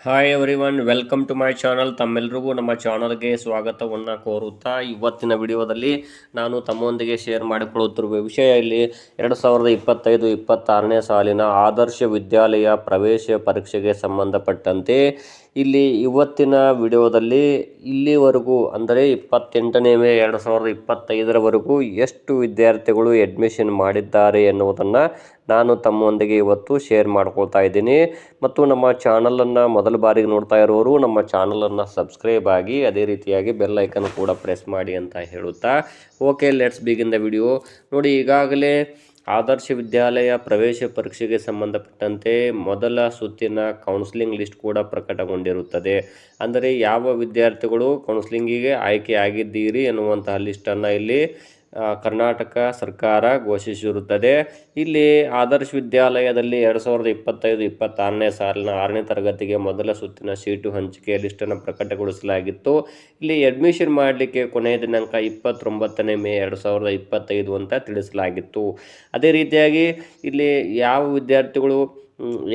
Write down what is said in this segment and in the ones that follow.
Hi everyone welcome to my channel ತಮ್ಮೆಲ್ಲರಿಗೂ ನಮ್ಮ ಚಾನಲ್ಗೆ ಸ್ವಾಗತವನ್ನು ಕೋರುತ್ತಾ ಇವತ್ತಿನ ವಿಡಿಯೋದಲ್ಲಿ ನಾನು ತಮ್ಮೊಂದಿಗೆ ಶೇರ್ ಮಾಡಿಕೊಳ್ಳುತ್ತಿರುವ ವಿಷಯ ಇಲ್ಲಿ ಎರಡು ಸಾವಿರದ ಇಪ್ಪತ್ತೈದು, ಇಪ್ಪತ್ತಾರನೇ ಸಾಲಿನ ಆದರ್ಶ ವಿದ್ಯಾಲಯ ಪ್ರವೇಶ ಪರೀಕ್ಷೆಗೆ ಸಂಬಂಧಪಟ್ಟಂತೆ ಇಲ್ಲಿ ಇವತ್ತಿನ ವಿಡಿಯೋದಲ್ಲಿ ಇಲ್ಲಿವರೆಗೂ, ಅಂದರೆ ಇಪ್ಪತ್ತೆಂಟನೇ ಮೇ ಎರಡು ಸಾವಿರದ ಇಪ್ಪತ್ತೈದರವರೆಗೂ ಎಷ್ಟು ವಿದ್ಯಾರ್ಥಿಗಳು ಅಡ್ಮಿಷನ್ ಮಾಡಿದ್ದಾರೆ ಎನ್ನುವುದನ್ನು ನಾನು ತಮ್ಮೊಂದಿಗೆ ಇವತ್ತು ಶೇರ್ ಮಾಡ್ಕೊಳ್ತಾ ಇದ್ದೀನಿ. ಮತ್ತು ನಮ್ಮ ಚಾನಲನ್ನು ಮೊದಲ ಬಾರಿಗೆ ನೋಡ್ತಾ ಇರೋರು, ನಮ್ಮ ಚಾನಲನ್ನು ಸಬ್ಸ್ಕ್ರೈಬ್ ಆಗಿ, ಅದೇ ರೀತಿಯಾಗಿ ಬೆಲ್ ಐಕನ್ ಕೂಡ ಪ್ರೆಸ್ ಮಾಡಿ ಅಂತ ಹೇಳುತ್ತಾ. Okay let's begin the video ನೋಡಿ, ಈಗಾಗಲೇ ಆದರ್ಶ ವಿದ್ಯಾಲಯ ಪ್ರವೇಶ ಪರೀಕ್ಷೆಗೆ ಸಂಬಂಧಪಟ್ಟಂತೆ ಮೊದಲ ಸುತ್ತಿನ ಕೌನ್ಸಿಲಿಂಗ್ ಲಿಸ್ಟ್ ಕೂಡ ಪ್ರಕಟಗೊಂಡಿರುತ್ತದೆ. ಅಂದರೆ ಯಾವ ವಿದ್ಯಾರ್ಥಿಗಳು ಕೌನ್ಸಿಲಿಂಗಿಗೆ ಆಯ್ಕೆ ಆಗಿದ್ದೀರಿ ಎನ್ನುವಂತಹ ಲಿಸ್ಟನ್ನು ಇಲ್ಲಿ ಕರ್ನಾಟಕ ಸರ್ಕಾರ ಘೋಷಿಸಿರುತ್ತದೆ. ಇಲ್ಲಿ ಆದರ್ಶ ವಿದ್ಯಾಲಯದಲ್ಲಿ ಎರಡು ಸಾವಿರದ ಇಪ್ಪತ್ತೈದು, ಇಪ್ಪತ್ತಾರನೇ ಸಾಲಿನ ಆರನೇ ತರಗತಿಗೆ ಮೊದಲ ಸುತ್ತಿನ ಸೀಟು ಹಂಚಿಕೆ ಲಿಸ್ಟನ್ನು ಪ್ರಕಟಗೊಳಿಸಲಾಗಿತ್ತು. ಇಲ್ಲಿ ಅಡ್ಮಿಷನ್ ಮಾಡಲಿಕ್ಕೆ ಕೊನೆಯ ದಿನಾಂಕ ಇಪ್ಪತ್ತೊಂಬತ್ತನೇ ಮೇ ಎರಡು ಸಾವಿರದ ಇಪ್ಪತ್ತೈದು ಅಂತ ತಿಳಿಸಲಾಗಿತ್ತು. ಅದೇ ರೀತಿಯಾಗಿ ಇಲ್ಲಿ ಯಾವ ವಿದ್ಯಾರ್ಥಿಗಳು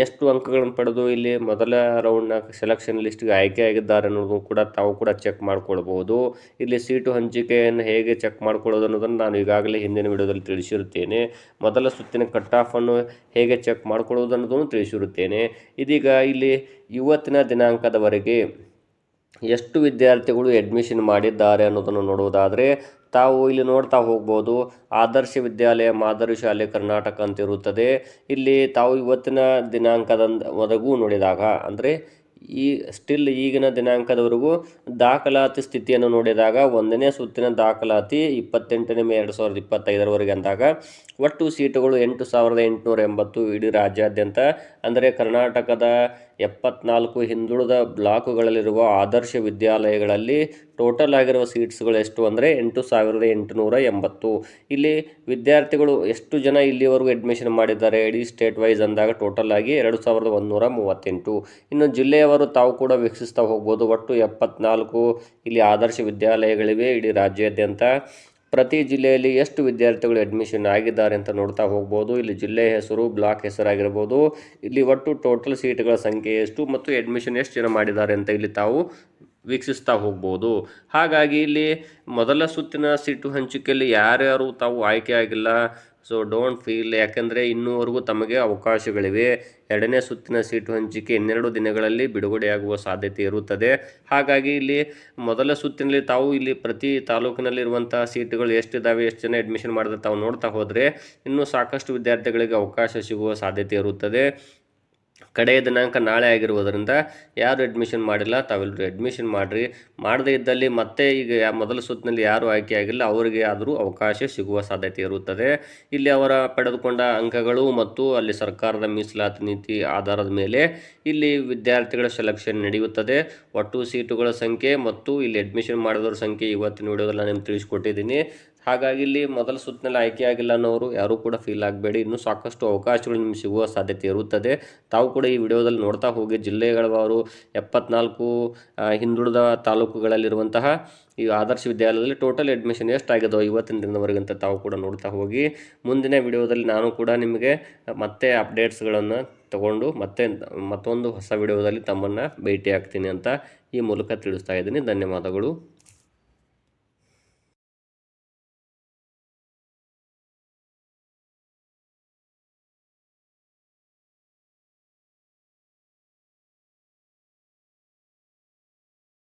ಎಷ್ಟು ಅಂಕಗಳನ್ನು ಪಡೆದು ಇಲ್ಲಿ ಮೊದಲ ರೌಂಡ್ನ ಸೆಲೆಕ್ಷನ್ ಲಿಸ್ಟ್ಗೆ ಆಯ್ಕೆಯಾಗಿದ್ದಾರೆ ಅನ್ನೋದು ಕೂಡ ತಾವು ಕೂಡ ಚೆಕ್ ಮಾಡ್ಕೊಳ್ಬೋದು. ಇಲ್ಲಿ ಸೀಟು ಹಂಚಿಕೆಯನ್ನು ಹೇಗೆ ಚೆಕ್ ಮಾಡ್ಕೊಳ್ಳೋದು ಅನ್ನೋದನ್ನು ನಾನು ಈಗಾಗಲೇ ಹಿಂದಿನ ವಿಡಿಯೋದಲ್ಲಿ ತಿಳಿಸಿರುತ್ತೇನೆ. ಮೊದಲ ಸುತ್ತಿನ ಕಟ್ ಆಫನ್ನು ಹೇಗೆ ಚೆಕ್ ಮಾಡ್ಕೊಳ್ಳೋದು ಅನ್ನೋದನ್ನು ತಿಳಿಸಿರುತ್ತೇನೆ. ಇದೀಗ ಇಲ್ಲಿ ಇವತ್ತಿನ ದಿನಾಂಕದವರೆಗೆ ಎಷ್ಟು ವಿದ್ಯಾರ್ಥಿಗಳು ಅಡ್ಮಿಷನ್ ಮಾಡಿದ್ದಾರೆ ಅನ್ನೋದನ್ನು ನೋಡುವುದಾದರೆ, ತಾವು ಇಲ್ಲಿ ನೋಡ್ತಾ ಹೋಗ್ಬೋದು, ಆದರ್ಶ ವಿದ್ಯಾಲಯ ಮಾದರಿ ಶಾಲೆ ಕರ್ನಾಟಕ ಅಂತ ಇರುತ್ತದೆ ಇಲ್ಲಿ ತಾವು ಇವತ್ತಿನ ದಿನಾಂಕದವರೆಗೂ ನೋಡಿದಾಗ, ಅಂದರೆ ಈ ಸ್ಟಿಲ್ ಈಗಿನ ದಿನಾಂಕದವರೆಗೂ ದಾಖಲಾತಿ ಸ್ಥಿತಿಯನ್ನು ನೋಡಿದಾಗ, ಒಂದನೇ ಸುತ್ತಿನ ದಾಖಲಾತಿ ಇಪ್ಪತ್ತೆಂಟನೇ ಮೇ ಎರಡು ಸಾವಿರದ ಇಪ್ಪತ್ತೈದರವರೆಗೆ ಅಂದಾಗ, ಒಟ್ಟು ಸೀಟುಗಳು ಎಂಟು ಸಾವಿರದ ಎಂಟುನೂರ ಎಂಬತ್ತು ಇಡೀ ರಾಜ್ಯಾದ್ಯಂತ ಅಂದರೆ ಕರ್ನಾಟಕದ ಎಪ್ಪತ್ನಾಲ್ಕು ಹಿಂದುಳಿದ ಬ್ಲಾಕುಗಳಲ್ಲಿರುವ ಆದರ್ಶ ವಿದ್ಯಾಲಯಗಳಲ್ಲಿ ಟೋಟಲ್ ಆಗಿರುವ ಸೀಟ್ಸ್ಗಳು ಎಷ್ಟು ಅಂದರೆ ಎಂಟು ಸಾವಿರದ ಎಂಟುನೂರ ಎಂಬತ್ತು. ಇಲ್ಲಿ ವಿದ್ಯಾರ್ಥಿಗಳು ಎಷ್ಟು ಜನ ಇಲ್ಲಿವರೆಗೂ ಅಡ್ಮಿಷನ್ ಮಾಡಿದ್ದಾರೆ? ಇಡೀ ಸ್ಟೇಟ್ ವೈಸ್ ಅಂದಾಗ ಟೋಟಲ್ ಆಗಿ ಎರಡು ಸಾವಿರದ ಒಂದುನೂರ ಮೂವತ್ತೆಂಟು. ಇನ್ನು ಜಿಲ್ಲೆಯವರು ತಾವು ಕೂಡ ವೀಕ್ಷಿಸ್ತಾ ಹೋಗ್ಬೋದು, ಒಟ್ಟು ಎಪ್ಪತ್ನಾಲ್ಕು ಇಲ್ಲಿ ಆದರ್ಶ ವಿದ್ಯಾಲಯಗಳಿವೆ ಇಡೀ ರಾಜ್ಯಾದ್ಯಂತ. ಪ್ರತಿ ಜಿಲ್ಲೆಯಲ್ಲಿ ಎಷ್ಟು ವಿದ್ಯಾರ್ಥಿಗಳು ಅಡ್ಮಿಷನ್ ಆಗಿದ್ದಾರೆ ಅಂತ ನೋಡ್ತಾ ಹೋಗ್ಬೋದು. ಇಲ್ಲಿ ಜಿಲ್ಲೆ ಹೆಸರು, ಬ್ಲಾಕ್ ಹೆಸರಾಗಿರ್ಬೋದು. ಇಲ್ಲಿ ಒಟ್ಟು ಟೋಟಲ್ ಸೀಟ್ಗಳ ಸಂಖ್ಯೆ ಎಷ್ಟು ಮತ್ತು ಅಡ್ಮಿಷನ್ ಎಷ್ಟು ಜನ ಮಾಡಿದ್ದಾರೆ ಅಂತ ಇಲ್ಲಿ ತಾವು ವೀಕ್ಷಿಸ್ತಾ ಹೋಗ್ಬೋದು. ಹಾಗಾಗಿ ಇಲ್ಲಿ ಮೊದಲ ಸುತ್ತಿನ ಸೀಟು ಹಂಚಿಕೆಯಲ್ಲಿ ಯಾರ್ಯಾರು ತಾವು ಆಯ್ಕೆ ಆಗಿಲ್ಲ ಸೊ ಡೋಂಟ್ ಫೀಲ್ ಯಾಕೆಂದರೆ ಇನ್ನೂವರೆಗೂ ತಮಗೆ ಅವಕಾಶಗಳಿವೆ. ಎರಡನೇ ಸುತ್ತಿನ ಸೀಟು ಹಂಚಿಕೆ ಇನ್ನೆರಡು ದಿನಗಳಲ್ಲಿ ಬಿಡುಗಡೆಯಾಗುವ ಸಾಧ್ಯತೆ ಇರುತ್ತದೆ. ಹಾಗಾಗಿ ಇಲ್ಲಿ ಮೊದಲ ಸುತ್ತಿನಲ್ಲಿ ತಾವು ಇಲ್ಲಿ ಪ್ರತಿ ತಾಲೂಕಿನಲ್ಲಿರುವಂತಹ ಸೀಟುಗಳು ಎಷ್ಟಿದ್ದಾವೆ ಎಷ್ಟು ಜನ ಅಡ್ಮಿಷನ್ ಮಾಡಿದ್ರೆ ತಾವು ನೋಡ್ತಾ ಹೋದರೆ ಇನ್ನೂ ಸಾಕಷ್ಟು ವಿದ್ಯಾರ್ಥಿಗಳಿಗೆ ಅವಕಾಶ ಸಿಗುವ ಸಾಧ್ಯತೆ ಇರುತ್ತದೆ. ಕಡೆಯ ದಿನಾಂಕ ನಾಳೆ ಆಗಿರುವುದರಿಂದ ಯಾರು ಅಡ್ಮಿಷನ್ ಮಾಡಿಲ್ಲ, ತಾವೆಲ್ಲರೂ ಅಡ್ಮಿಷನ್ ಮಾಡಿರಿ. ಮಾಡದೇ ಇದ್ದಲ್ಲಿ ಮತ್ತೆ ಈಗ ಮೊದಲ ಸುತ್ತಿನಲ್ಲಿ ಯಾರು ಆಯ್ಕೆಯಾಗಿಲ್ಲ ಅವರಿಗೆ ಆದರೂ ಅವಕಾಶ ಸಿಗುವ ಸಾಧ್ಯತೆ ಇರುತ್ತದೆ. ಇಲ್ಲಿ ಅವರ ಪಡೆದುಕೊಂಡ ಅಂಕಗಳು ಮತ್ತು ಅಲ್ಲಿ ಸರ್ಕಾರದ ಮೀಸಲಾತಿ ನೀತಿ ಆಧಾರದ ಮೇಲೆ ಇಲ್ಲಿ ವಿದ್ಯಾರ್ಥಿಗಳ ಸೆಲೆಕ್ಷನ್ ನಡೆಯುತ್ತದೆ. ಒಟ್ಟು ಸೀಟುಗಳ ಸಂಖ್ಯೆ ಮತ್ತು ಇಲ್ಲಿ ಅಡ್ಮಿಷನ್ ಮಾಡಿದವರ ಸಂಖ್ಯೆ ಇವತ್ತಿನ ವಿಡಿಯೋದಲ್ಲಿ ನಾನು ನಿಮ್ಗೆ ತಿಳಿಸ್ಕೊಟ್ಟಿದ್ದೀನಿ. ಹಾಗಾಗಿ ಇಲ್ಲಿ ಮೊದಲ ಸುತ್ತಿನಲ್ಲಿ ಆಯ್ಕೆಯಾಗಿಲ್ಲ ಅನ್ನೋರು ಯಾರೂ ಕೂಡ ಫೀಲ್ ಆಗಬೇಡಿ. ಇನ್ನೂ ಸಾಕಷ್ಟು ಅವಕಾಶಗಳು ನಿಮಗೆ ಸಿಗುವ ಸಾಧ್ಯತೆ ಇರುತ್ತದೆ. ತಾವು ಕೂಡ ಈ ವಿಡಿಯೋದಲ್ಲಿ ನೋಡ್ತಾ ಹೋಗಿ, ಜಿಲ್ಲೆಗಳವರು ಎಪ್ಪತ್ನಾಲ್ಕು ಹಿಂದುಳಿದ ತಾಲೂಕುಗಳಲ್ಲಿರುವಂತಹ ಈ ಆದರ್ಶ ವಿದ್ಯಾಲಯದಲ್ಲಿ ಟೋಟಲ್ ಅಡ್ಮಿಷನ್ ಎಷ್ಟಾಗಿದೋ ಇವತ್ತಿನ ದಿನದವರೆಗೆ ಅಂತ ತಾವು ಕೂಡ ನೋಡ್ತಾ ಹೋಗಿ. ಮುಂದಿನ ವಿಡಿಯೋದಲ್ಲಿ ನಾನು ಕೂಡ ನಿಮಗೆ ಮತ್ತೆ ಅಪ್ಡೇಟ್ಸ್ಗಳನ್ನು ತಗೊಂಡು ಮತ್ತೆ ಮತ್ತೊಂದು ಹೊಸ ವಿಡಿಯೋದಲ್ಲಿ ತಮ್ಮನ್ನು ಭೇಟಿ ಆಗ್ತೀನಿ ಅಂತ ಈ ಮೂಲಕ ತಿಳಿಸ್ತಾ ಇದ್ದೀನಿ. ಧನ್ಯವಾದಗಳು.